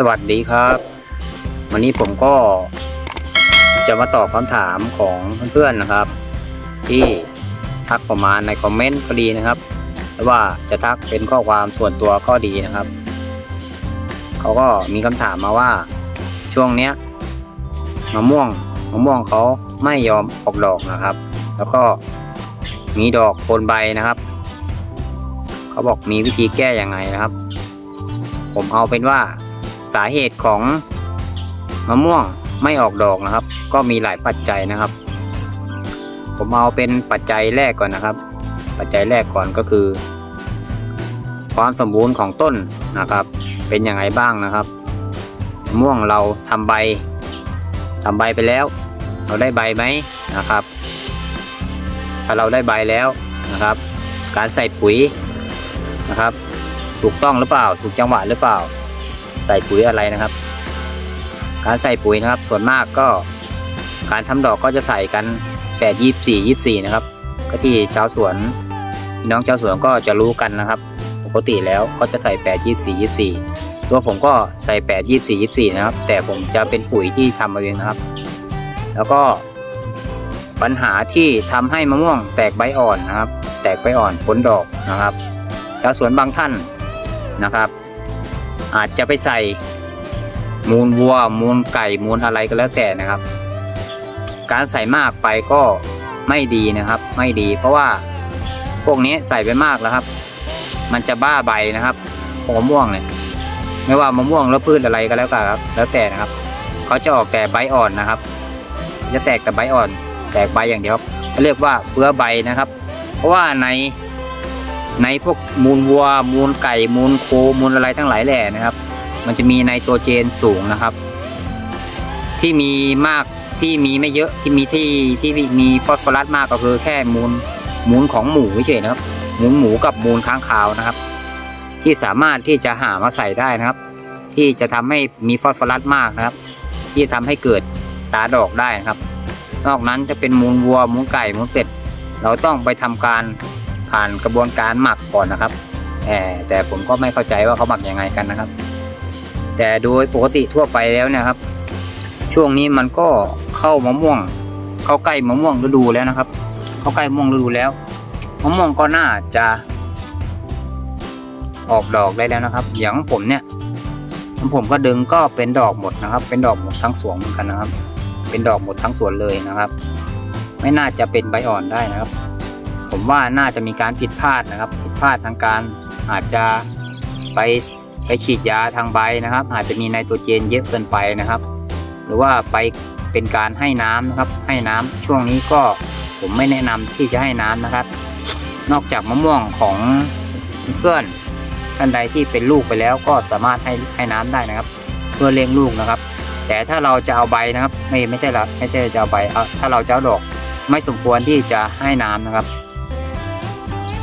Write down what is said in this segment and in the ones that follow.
สวัสดีครับ วันนี้ผมก็จะมาตอบคำถามของเพื่อนๆนะครับ ที่ทักประมาณในคอมเมนต์ก็ดีนะครับหรือว่าจะทักเป็นข้อความส่วนตัวก็ดีนะครับ เขาก็มีคำถามมาว่าช่วงเนี้ยมะม่วงมะม่วงเขาไม่ยอมออกดอกนะครับ แล้วก็มีดอกโคนใบนะครับ เขาบอกมีวิธีแก้อยังไงนะครับ ผมเอาเป็นว่า สาเหตุของมะม่วงไม่ออกดอกนะครับ ก็มีหลายปัจจัยนะครับ ผมเอาเป็นปัจจัยแรกก่อนนะครับ ปัจจัยแรกก่อนก็คือ ความสมบูรณ์ของต้นนะครับ เป็นยังไงบ้างนะครับมะม่วงเราทำใบทำใบไปแล้ว เราได้ใบไหมนะครับ ถ้าเราได้ใบแล้วนะครับ การใส่ปุ๋ยนะครับ ถูกต้องหรือเปล่า ถูกจังหวะหรือเปล่า ใส่ปุ๋ยอะไรนะครับ การใส่ปุ๋ยนะครับ ส่วนมากก็ การทำดอกก็จะใส่กัน8 24 24นะครับ ก็ที่ชาวสวนพี่น้องชาวสวนก็จะรู้กันนะครับปกติแล้วก็จะใส่8 24 24 ตัวผมก็ใส่8 24 24 นะครับ แต่ผมจะเป็นปุ๋ยที่ทำมาเองนะครับ แล้วก็ปัญหาที่ทำให้มะม่วงแตกใบอ่อนนะครับ แตกใบอ่อนผลดอกนะครับ ชาวสวนบางท่านนะครับ อาจจะไปใส่มูลวัว มูลไก่มูลอะไรก็แล้วแต่นะครับ การใส่มากไปก็ไม่ดีนะครับ ไม่ดี เพราะว่าพวกนี้ใส่ไปมากแล้วครับ มันจะบ้าใบนะครับพวกมะม่วงเนี่ยไม่ว่ามะม่วงหรือพืชอะไรก็แล้วแต่ครับ แล้วแต่นะครับเขาจะออกแต่ใบอ่อนนะครับ จะแตกแต่ใบอ่อน แตกใบอย่างเดียวเขาเรียกว่าเฟื้อใบนะครับ เพราะว่าใน ในพวกมูลวัว มูลไก่ มูลโค มูลอะไรทั้งหลายแหล่นะครับ มันจะมีไนโตรเจนสูงนะครับ ที่มีมากที่มีไม่เยอะที่มีที่ที่มีฟอสฟอรัสมากก็คือแค่มูลมูลของหมูเฉยนะครับ มูลหมูกับมูลค้างคาวนะครับ ที่สามารถที่จะหามาใส่ได้นะครับ ที่จะทำให้มีฟอสฟอรัสมากนะครับ ที่ทำให้เกิดตาดอกได้นะครับ นอกนั้นจะเป็นมูลวัวมูลไก่มูลเป็ดเราต้องไปทำการ ผ่านกระบวนการหมักก่อนนะครับแต่ผมก็ไม่เข้าใจว่าเขาหมักยังไงกันนะครับ แต่โดยปกติทั่วไปแล้วเนะครับ ช่วงนี้มันก็เข้ามะม่วง เข้าใกล้มะม่วงฤดูแล้วนะครับ เข้าใกล้มะม่วงฤดูแล้วมะม่วงก็น่าจะ ออกดอกได้แล้วนะครับ อย่างของผมเนี่ยของผมก็ดึงก็เป็นดอกหมดนะครับ เป็นดอกหมดทั้งสวนเหมือนกันนะครับ เป็นดอกหมดทั้งสวนเลยนะครับ ไม่น่าจะเป็นใบอ่อนได้นะครับ ผมว่าน่าจะมีการผิดพลาดนะครับ ผิดพลาดทางการอาจจะไปไปฉีดยาทางใบนะครับ อาจจะมีไนโตรเจนเยอะเกินไปนะครับ หรือว่าไปเป็นการให้น้ำนะครับ ให้น้ำช่วงนี้ก็ผมไม่แนะนำที่จะให้น้ำนะครับ นอกจากมะม่วงของเพื่อนท่านใดที่เป็นลูกไปแล้วก็สามารถให้ให้น้ำได้นะครับ เพื่อเลี้ยงลูกนะครับ แต่ถ้าเราจะเอาใบนะครับ ไม่ไม่ใช่ละไม่ใช่จะเอาใบเอาถ้าเราจะเอาดอกไม่สมควรที่จะให้น้ำนะครับ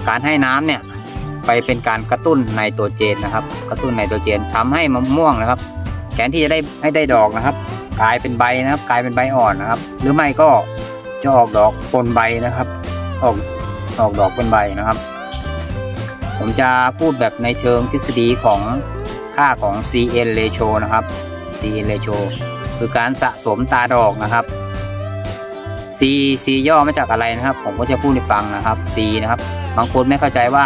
การให้น้ำเนี่ยไปเป็นการกระตุ้นไนโตรเจนนะครับ กระตุ้นไนโตรเจนทำให้มะม่วงนะครับ แทนที่จะได้ให้ได้ดอกนะครับ กลายเป็นใบนะครับ กลายเป็นใบอ่อนนะครับ หรือไม่ก็จะออกดอกปนใบนะครับ ออกออกดอกเป็นใบนะครับ ผมจะพูดแบบในเชิงทฤษฎีของค่าของ CN ratio นะครับ CN ratio คือการสะสมตาดอกนะครับ C C ย่อมาจากอะไรนะครับ ผมก็จะพูดให้ฟังนะครับ C นะครับ บางคนไม่เข้าใจว่า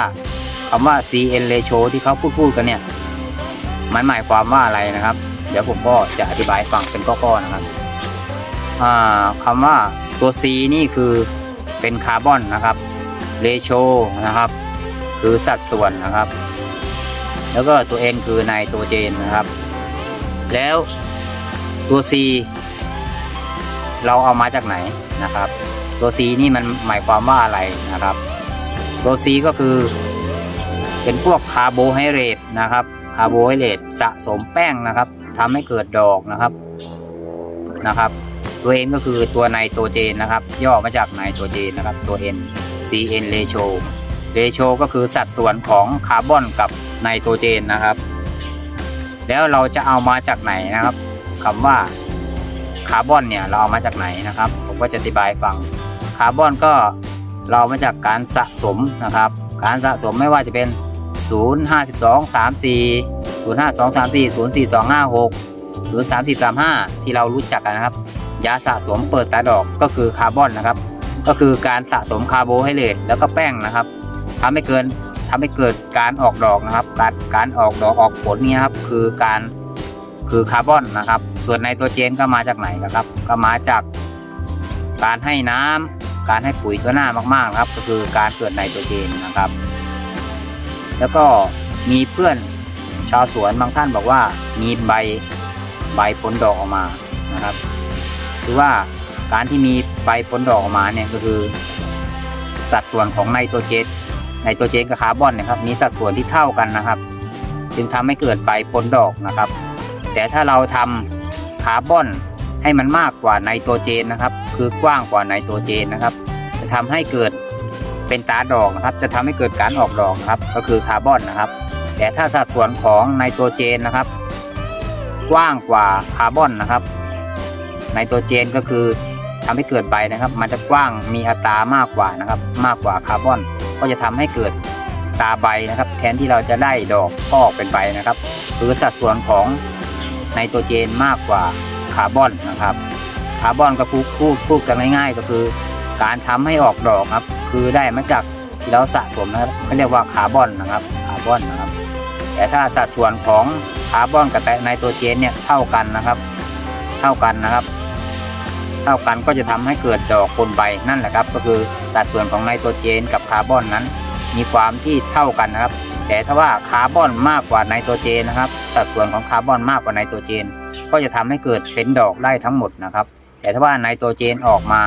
คำว่า CN ratio ที่เขาพูดพูดกันเนี่ย มันหมายความว่าอะไรนะครับ เดี๋ยวผมก็จะอธิบายฟังเป็นข้อๆนะครับอ่าคำว่าตัว C นี่คือเป็นคาร์บอนนะครับ ratio นะครับ คือสัดส่วนนะครับ แล้วก็ตัว N คือไนโตรเจนนะครับ แล้วตัว C เราเอามาจากไหนนะครับ ตัว C นี่มันหมายความว่าอะไรนะครับ ตัว C ก็คือ เป็นพวกคาร์โบไฮเดรตนะครับคาร์โบไฮเดรตสะสมแป้งนะครับทำให้เกิดดอกนะครับนะครับ ตัว N ก็คือตัวไนโตรเจนนะครับ ย่อมาจากไนโตรเจนนะครับ ตัว N CN ratio ratio ก็คือสัดส่วนของคาร์บอนกับไนโตรเจนนะครับ แล้วเราจะเอามาจากไหนนะครับคำว่า คาร์บอนเนี่ยเราเอามาจากไหนนะครับ ผมก็จะอธิบายฟังคาร์บอนก็เรามาจากการสะสมนะครับ การสะสมไม่ว่าจะเป็น 0 5 2 3 4 0 5 2 3 4 0 4 2 5 6 0 3 4 3 5 ที่เรารู้จักกันนะครับ ยาสะสมเปิดตาดอกก็คือคาร์บอนนะครับ ก็คือการสะสมคาร์โบไฮเดรตแล้วก็แป้งนะครับทำให้เกินทำให้เกิดการออกดอกนะครับ การการออกดอกออกผลนี่ครับคือการ คือคาร์บอนนะครับ ส่วนไนโตรเจนก็มาจากไหนนะครับ ก็มาจากการให้น้ำการให้ปุ๋ยตัวหน้ามากๆนะครับ ก็คือการเกิดไนโตรเจนนะครับ แล้วก็มีเพื่อนชาวสวนบางท่านบอกว่ามีใบใบผลดอกออกมานะครับ คือว่าการที่มีใบผลดอกออกมาเนี่ยก็คือ สัดส่วนของไนโตรเจนไนโตรเจนกับคาร์บอนเนะครับมีสัดส่วนที่เท่ากันนะครับ จึงทำให้เกิดใบผลดอกนะครับ แต่ถ้าเราทำคาร์บอนให้มันมากกว่าไนโตรเจนนะครับ คือกว้างกว่าไนโตรเจนนะครับ จะทำให้เกิดเป็นตาดอกนะครับ จะทำให้เกิดการออกดอกครับ ก็คือคาร์บอนนะครับ แต่ถ้าสัดส่วนของไนโตรเจนนะครับ กว้างกว่าคาร์บอนนะครับไนโตรเจนก็คือทำให้เกิดใบนะครับ มันจะกว้างมีอัตรามากกว่านะครับ มากกว่าคาร์บอน ก็จะทำให้เกิดตาใบนะครับ แทนที่เราจะได้ดอกก็ออกเป็นใบนะครับคือสัดส่วนของ ไนโตรเจนมากกว่าคาร์บอนนะครับ คาร์บอนก็พูดพูดพูดกันง่ายๆ ก็คือ การทำให้ออกดอกครับ คือได้มาจากที่เราสะสมนะครับเขาเรียกว่าคาร์บอนนะครับคาร์บอนนะครับ แต่ถ้าสัดส่วนของคาร์บอนกับไนโตรเจนเนี่ยเท่ากันนะครับ เท่ากันนะครับ เท่ากันก็จะทำให้เกิดดอกปนใบนั่นแหละครับ ก็คือสัดส่วนของไนโตรเจนกับคาร์บอนนั้น มีความที่เท่ากันนะครับ แต่ถ้าว่าคาร์บอนมากกว่าไนโตรเจนนะครับ สัดส่วนของคาร์บอนมากกว่าไนโตรเจน ก็จะทำให้เกิดเป็นดอกได้ทั้งหมดนะครับ แต่ถ้าว่าไนโตรเจนออกมา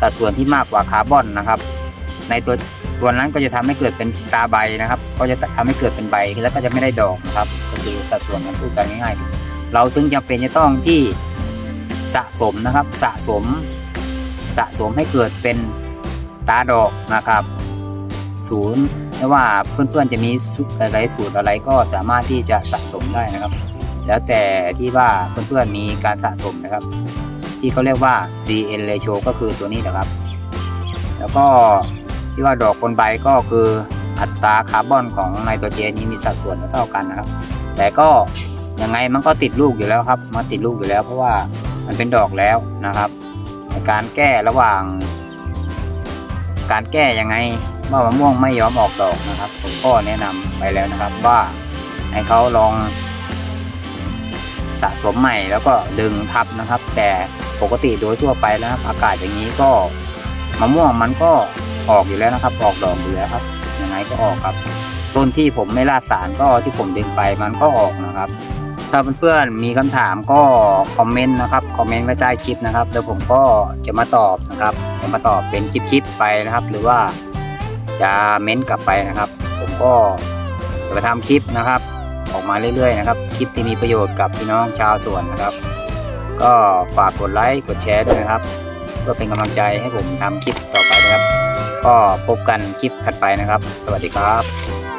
สัดส่วนที่มากกว่าคาร์บอนนะครับ ในตัวตัวนั้นก็จะทำให้เกิดเป็นตาใบนะครับ ก็จะทำให้เกิดเป็นใบแล้วก็จะไม่ได้ดอกนะครับก็คือสัดส่วนกันพูดกันง่ายๆ เราถึงจำเป็นจะต้องที่สะสมนะครับสะสม สะสมให้เกิดเป็นตาดอกนะครับ ศูนย์ไม่ว่าเพื่อนๆจะมีอะไรสูตรอะไรก็สามารถที่จะสะสมได้นะครับ แล้วแต่ที่ว่าเพื่อนๆมีการสะสมนะครับ ที่เขาเรียกว่า CN ratio ก็คือตัวนี้นะครับ แล้วก็ที่ว่าดอกบนใบก็คืออัตราคาร์บอนของไนโตรเจนนี้มีสัดส่วนเท่ากันนะครับ แต่ก็ยังไงมันก็ติดลูกอยู่แล้วครับมันติดลูกอยู่แล้ว เพราะว่ามันเป็นดอกแล้วนะครับ การแก้ระหว่าง การแก้ยังไง ว่ามะม่วงไม่ยอมออกดอกนะครับ ผมก็แนะนำไปแล้วนะครับว่าให้เขาลองสะสมใหม่แล้วก็ดึงทับนะครับ แต่ปกติโดยทั่วไปแล้วครับอากาศอย่างนี้ก็มะม่วงมันก็ออกอยู่แล้วนะครับ ออกดอกอยู่แล้วครับยังไงก็ออกครับ ต้นที่ผมไม่ลาดสารก็ที่ผมดึงไปมันก็ออกนะครับ ถ้าเพื่อนๆมีคำถามก็คอมเมนต์นะครับคอมเมนต์ไว้ใต้คลิปนะครับเดี๋ยวผมก็จะมาตอบนะครับจะมาตอบเป็นคลิปๆไปนะครับ หรือว่า จะเม้นกลับไปนะครับ ผมก็จะไปทำคลิปนะครับ ออกมาเรื่อยๆนะครับ คลิปที่มีประโยชน์กับพี่น้องชาวสวนนะครับ ก็ฝากกดไลค์กดแชร์ด้วยนะครับเพื่อเป็นกำลังใจให้ผมทำคลิปต่อไปนะครับ ก็พบกันคลิปถัดไปนะครับ สวัสดีครับ